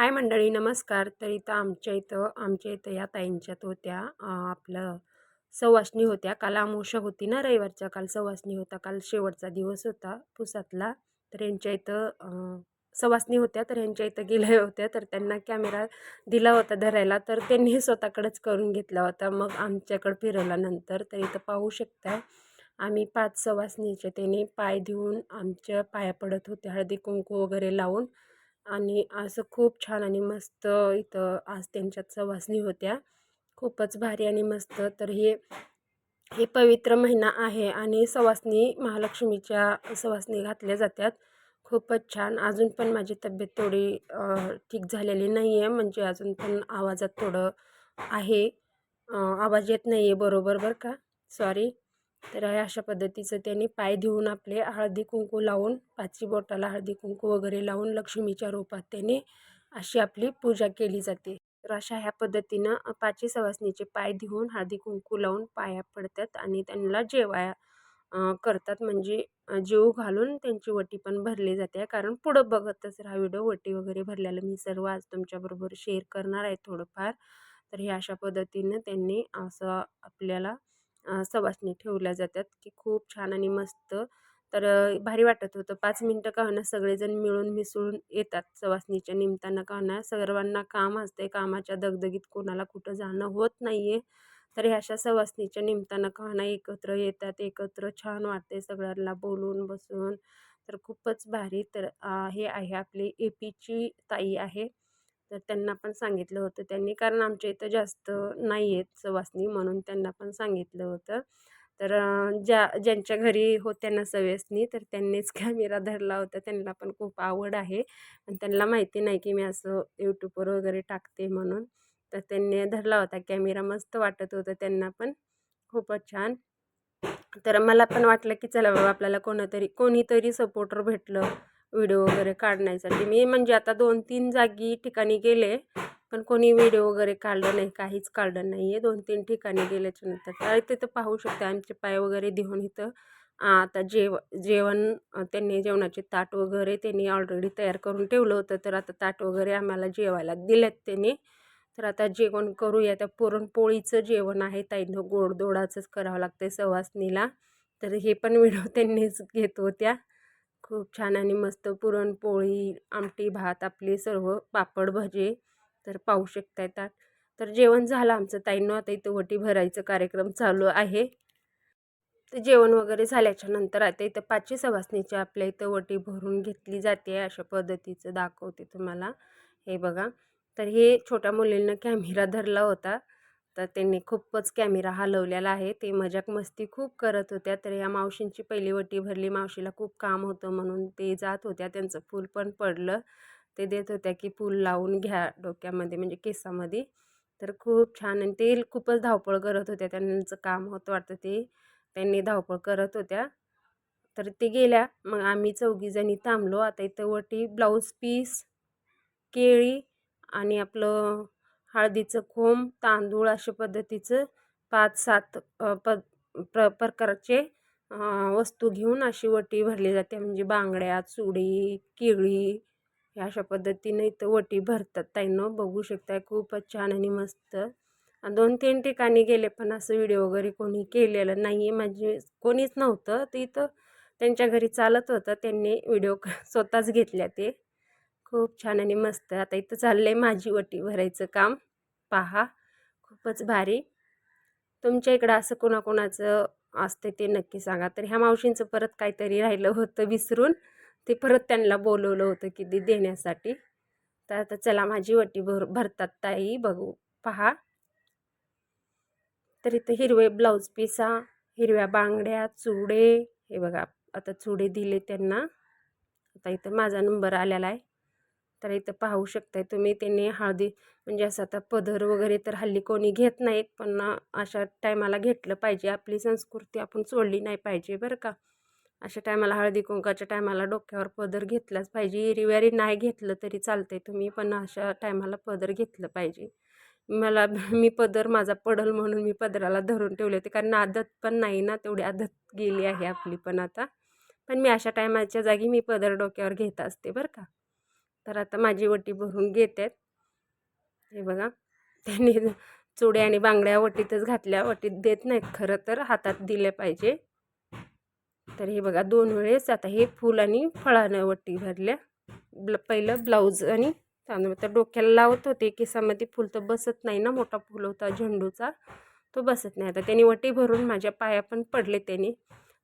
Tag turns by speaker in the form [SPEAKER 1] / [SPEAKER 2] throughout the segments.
[SPEAKER 1] हाय मंडळी नमस्कार. तर इथं आमच्या इथं आमच्या इथं या ताईंच्यात होत्या आपलं सवासणी होत्या. काल अमावस्या होती ना रविवारच्या काल सवासणी होता. काल शेवटचा दिवस होता पुसातला. तर यांच्या इथं सवासणी होत्या. तर यांच्या इथं गेल्या होत्या. तर त्यांना कॅमेरा दिला होता धरायला. तर त्यांनी स्वतःकडेच करून घेतला होता. मग आमच्याकडं फिरवल्यानंतर तर इथं पाहू शकताय आम्ही पाच सवासणीचे त्यांनी पाय देऊन आमच्या पाया पडत होते हळदी कुंकू वगैरे लावून आणि असं खूप छान आणि मस्त इथं आज त्यांच्यात सवासणी होत्या. खूपच भारी आणि मस्त. तर हे हे पवित्र महिना आहे आणि सवासणी महालक्ष्मीच्या सवासणी घातल्या जातात खूपच छान. अजून पण माझी तब्येत थोडी ठीक झालेली नाही आहे म्हणजे अजून पण आवाजात थोडं आहे. आवाज येत नाही आहे बरोबर बरं का? सॉरी तर अशा पद्धतीचं त्यांनी पाय धुवून आपले हळदी कुंकू लावून पाचवी बोटाला हळदी कुंकू वगैरे लावून लक्ष्मीच्या रूपात त्याने अशी आपली पूजा केली जाते. तर अशा ह्या पद्धतीनं पाचवी पाची सवासणीचे पाय धुवून हळदी कुंकू लावून पाया पडतात आणि त्यांना जेवाया करतात. म्हणजे जीव घालून त्यांची वटी पण भरली जाते. कारण पुढं बघतच राहा व्हिडिओ. वटी वगैरे भरलेलं मी सर्व आज तुमच्याबरोबर शेअर करणार आहे थोडंफार. तर हे अशा पद्धतीनं त्यांनी असं आपल्याला सवासणी ठेवल्या जातात की खूप छान आणि मस्त. तर भारी वाटत होतं. पाच मिनटं का होणार सगळेजण मिळून मिसळून येतात सवासणीच्या निमित्तानं का होणार सर्वांना काम असते कामाच्या दगदगीत कोणाला कुठं जाणं होत नाही आहे तर ह्या अशा सवासणीच्या निमित्तानं का होणार एकत्र येतात एकत्र छान वाटते सगळ्यांना बोलून बसून. तर खूपच भारी. तर हे आहे आपली ए पीची ताई आहे. तर त्यांना पण सांगितलं होतं. त्यांनी कारण आमच्या इथं जास्त नाही आहेत सवासणी म्हणून त्यांना पण सांगितलं होतं. तर ज्या ज्यांच्या घरी होत्या ना सवयसनी तर त्यांनीच कॅमेरा धरला होता. त्यांना पण खूप आवड आहे. आणि त्यांना माहिती नाही की मी असं यूट्यूबवर वगैरे टाकते म्हणून. तर त्यांनी धरला होता कॅमेरा. मस्त वाटत होता त्यांना पण. खूपच छान. तर मला पण वाटलं की चला बाबा आपल्याला कोणातरी कोणीतरी सपोर्टर भेटलं. व्हिडिओ वगैरे काढण्यासाठी. मी म्हणजे आता दोन तीन जागी ठिकाणी गेले पण कोणी व्हिडिओ वगैरे काढलं नाही काहीच काढलं नाही आहे दोन तीन ठिकाणी गेल्याच्यानंतर. तर तिथं पाहू शकते आमचे पाय वगैरे देऊन इथं आता जेव जेवण त्यांनी जेवणाचे ताट वगैरे त्यांनी ऑलरेडी तयार करून ठेवलं होतं. तर आता ताट वगैरे आम्हाला जेवायला दिलेत त्यांनी. तर आता जेवण करूया. त्या पुरणपोळीचं जेवण आहे ताईनं गोडदोडाचंच करावं लागतं सवासनीला. तर हे पण व्हिडिओ त्यांनीच घेत होत्या. खूप छान आणि मस्त पुरणपोळी आमटी भात आपले सर्व पापड भजे तर पाहू शकता येतात तर जेवण झालं आमचं ताईनं. आता इथं वटी भरायचं कार्यक्रम चालू आहे. तर जेवण वगैरे झाल्याच्यानंतर आता इथं पाचशे सवासणीची आपल्या इथं वटी भरून घेतली जाते अशा पद्धतीचं दाखवते तुम्हाला. हे बघा. तर हे छोट्या मुलींना कॅमेरा धरला होता. तर त्यांनी खूपच कॅमेरा हलवलेला आहे. ते मजाक मस्ती खूप करत होत्या. तर या मावशींची पहिली वटी भरली. मावशीला खूप काम होतं म्हणून ते जात होत्या. त्यांचं फूल पण पडलं. ते देत होत्या की फूल लावून घ्या डोक्यामध्ये म्हणजे केसामध्ये. तर खूप छान. आणि ते खूपच धावपळ करत होत्या. त्यांचं काम होतं वाटतं ते. त्यांनी धावपळ करत होत्या. तर ते गेल्या. मग आम्ही चौघीजणी थांबलो. आता इथं वटी ब्लाऊज पीस केळी आणि आपलं हळदीचं खोम तांदूळ अशा पद्धतीचं पाच सात प प्र प्रकारचे वस्तू घेऊन अशी वटी भरली जाते. म्हणजे बांगड्या चुडी केळी ह्या अशा पद्धतीने इथं वटी भरतात. ताईनं बघू शकताय खूपच छान आणि मस्त. दोन तीन ठिकाणी गेले पण असं व्हिडिओ वगैरे कोणी केलेलं नाही आहे म्हणजे कोणीच नव्हतं. ते इथं त्यांच्या घरी चालत होतं. त्यांनी व्हिडिओ स्वतःच घेतल्या ते. खूप छान आणि मस्त. आता इथं चाललं आहे माझी वटी भरायचं काम. पहा खूपच भारी. तुमच्या इकडं असं कोणाकोणाचं असतं ते नक्की सांगा. तर ह्या मावशींचं परत काहीतरी राहिलं होतं विसरून ते परत त्यांना बोलवलं होतं की ते देण्यासाठी. तर आता चला माझी वटी भर भरतात ताई बघू. पहा. तर इथं हिरवे ब्लाऊज पिसा हिरव्या बांगड्या चुडे. हे बघा आता चुडे दिले त्यांना. आता इथं माझा नंबर आलेला आहे. तर इथं पाहू शकताय तुम्ही त्यांनी हळदी म्हणजे असं आता पदर वगैरे तर हल्ली कोणी घेत नाहीत पण अशा टायमाला घेतलं पाहिजे. आपली संस्कृती आपण सोडली नाही पाहिजे बरं का. अशा टायमाला हळदी कुंकाच्या टायमाला डोक्यावर पदर घेतलाच पाहिजे. एरिवारी नाही घेतलं तरी चालतंय तुम्ही पण अशा टायमाला पदर घेतलं पाहिजे. मला मी पदर माझा पडल म्हणून मी पदराला धरून ठेवले होते कारण आदत पण नाही ना तेवढी आदत गेली आहे आपली पण आता. पण मी अशा टायमाच्या जागी मी पदर डोक्यावर घेत असते बरं का. तर आता माझी वटी भरून घेत आहेत हे बघा त्यांनी चुड्या आणि बांगड्या वटीतच घातल्या. वटीत देत नाहीत खरं तर हातात दिल्या पाहिजे. तर हे बघा दोन वेळेस आता हे फूल आणि फळानं वटी भरल्या. ब्ल पहिलं ब्लाऊज आणि तांदूळ तर डोक्याला लावत होते केसामध्ये फुल तर बसत नाही ना मोठा फुल होता झेंडूचा. तो बसत नाही. आता त्यांनी वटी भरून माझ्या पाया पण पडले त्यांनी.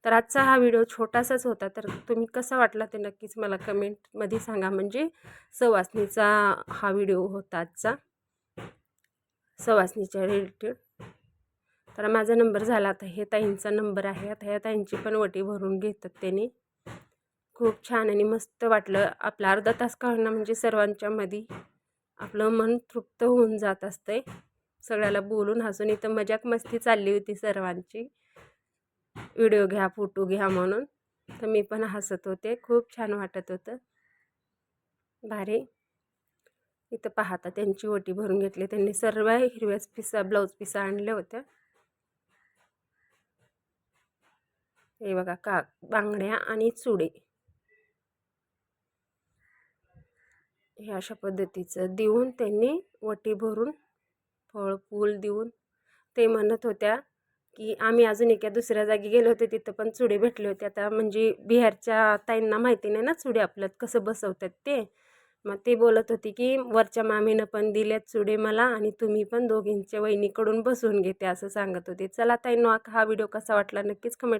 [SPEAKER 1] तर आजचा हा व्हिडिओ छोटासाच होता तर तुम्ही कसा वाटला ते नक्कीच मला कमेंटमध्ये सांगा. म्हणजे सवासणीचा हा व्हिडिओ होता आजचा. सवासणीच्या रिलेटेड तर माझा नंबर झाला आता हे ताईंचा नंबर आहे. आता ह्या ताईंची पण वटी भरून घेतात त्याने. खूप छान आणि मस्त वाटलं. आपला अर्धा तास काढणं म्हणजे सर्वांच्या मध्ये आपलं मन तृप्त होऊन जात असतंय. सगळ्याला बोलून हसून इथं मजाक मस्ती चालली होती सर्वांची. व्हिडिओ घ्या फोटो घ्या म्हणून. तर मी पण हसत होते. खूप छान वाटत होतं. भारी. इथं पाहता त्यांची ओटी भरून घेतली. त्यांनी सर्व हिरव्याच पिसा ब्लाऊज पिसा आणल्या होत्या. हे बघा का बांगड्या आणि चुडे. हे अशा पद्धतीचं देऊन त्यांनी वटी भरून फळ फूल देऊन ते म्हणत होत्या की आम्ही अजून एका दुसऱ्या जागी गेलो होते तिथं पण चुडे भेटले होते. आता म्हणजे बिहारच्या ताईंना माहिती नाही ना चुडे आपल्यात कसं बसवतात ते. मग ते बोलत होती की वरच्या मामीनं पण दिल्यात चुडे मला आणि तुम्ही पण दोघींच्या वहिनीकडून बसवून घेते असं सांगत होते. चला ताईंनो हा व्हिडिओ कसा वाटला नक्कीच कमेंट